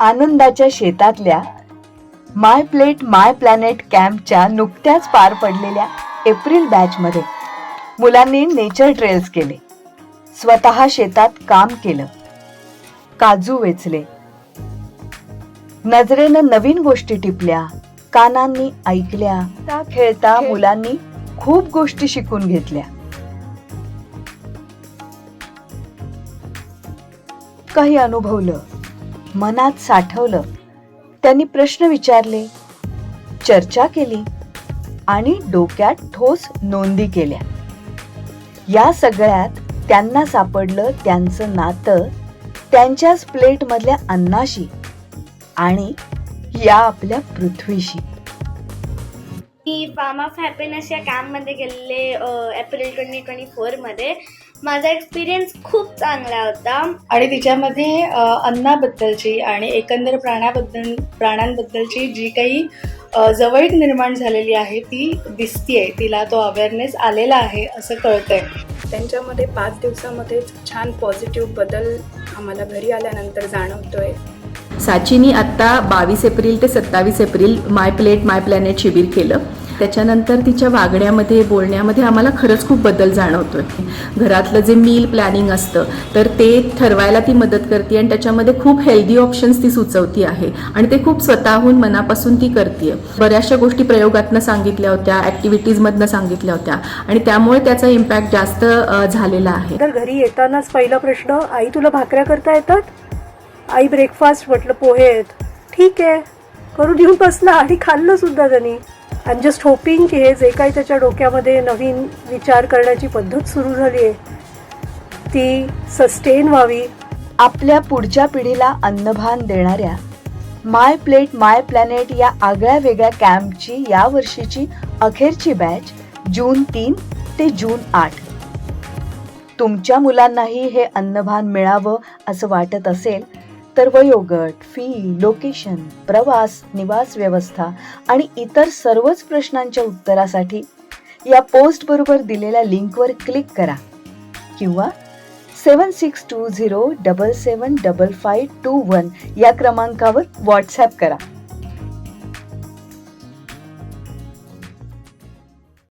आनंदाच्या शेतातल्या माय plate my planet कॅम्पच्या नुकत्याच पार पडलेल्या एप्रिल बॅचमध्ये मुलांनी नेचर ट्रेल्स केले. स्वतः शेतात काम केलं. काजू वेचले. नजरेनं नवीन गोष्टी टिपल्या कानांनी ऐकल्या. त्या खेळता मुलांनी खूप गोष्टी शिकून घेतल्या. काही अनुभवलं. मनात साठवलं. त्यांनी प्रश्न विचारले चर्चा केली आणि डोक्यात ठोस नोंदी केल्या. या सगळ्यात त्यांना सापडलं त्यांचं नातं त्यांच्याच प्लेटमधल्या अन्नाशी आणि या आपल्या पृथ्वीशी. मी फार्म ऑफ हॅपीनेस या कॅम्पमध्ये गेलेले एप्रिल ट्वेंटी ट्वेंटी फोरमध्ये माझा एक्सपिरियन्स खूप चांगला होता. आणि तिच्यामध्ये अन्नाबद्दलची आणि एकंदर प्राण्याबद्दल प्राण्यांबद्दलची जी काही जवळीक निर्माण झालेली आहे ती दिसतीये. तिला तो अवेअरनेस आलेला आहे असं कळतंय. त्यांच्यामध्ये पाच दिवसामध्येच छान पॉझिटिव्ह बदल आम्हाला घरी आल्यानंतर जाणवतोय. साचीनी आत्ता बावीस एप्रिल ते सत्तावीस April my plate my planet शिबिर केलं. त्याच्यानंतर तिच्या वागण्यामध्ये बोलण्यामध्ये आम्हाला खरंच खूप बदल जाणवतोय. घरातलं जे मील प्लॅनिंग असतं तर ते ठरवायला ती मदत करते आणि त्याच्यामध्ये खूप हेल्दी ऑप्शन्स ती सुचवती आहे. आणि ते खूप स्वतःहून मनापासून ती करते बऱ्याचशा गोष्टी प्रयोगातनं सांगितल्या होत्या ऍक्टिव्हिटीजमधनं सांगितल्या होत्या. आणि त्यामुळे त्याचा इम्पॅक्ट जास्त झालेला आहे. तर घरी येतानाच पहिला प्रश्न आई तुला भाकऱ्या करता येतात? आई ब्रेकफास्ट म्हटलं पोहे आहेत. ठीक आहे. करून येऊन बसला आणि खाल्लं सुद्धा त्यांनी. आणि जस्ट होपिंग की हे जे काही त्याच्या डोक्यामध्ये नवीन विचार करण्याची पद्धत सुरू झाली आहे ती सस्टेन व्हावी. आपल्या पुढच्या पिढीला अन्नभान देणाऱ्या माय प्लेट माय प्लॅनेट या आगळ्या वेगळ्या कॅम्पची या वर्षीची अखेरची बॅच जून तीन ते जून आठ. तुमच्या मुलांनाही हे अन्नभान मिळावं असं वाटत असेल तर वयोगट फी लोकेशन प्रवास निवास व्यवस्था आणि इतर सर्वच प्रश्नांच्या उत्तरासाठी या पोस्ट बरोबर दिलेल्या लिंकवर क्लिक करा. किंवा seven six two zero double seven double five two one या क्रमांकावर व्हॉट्सॲप करा.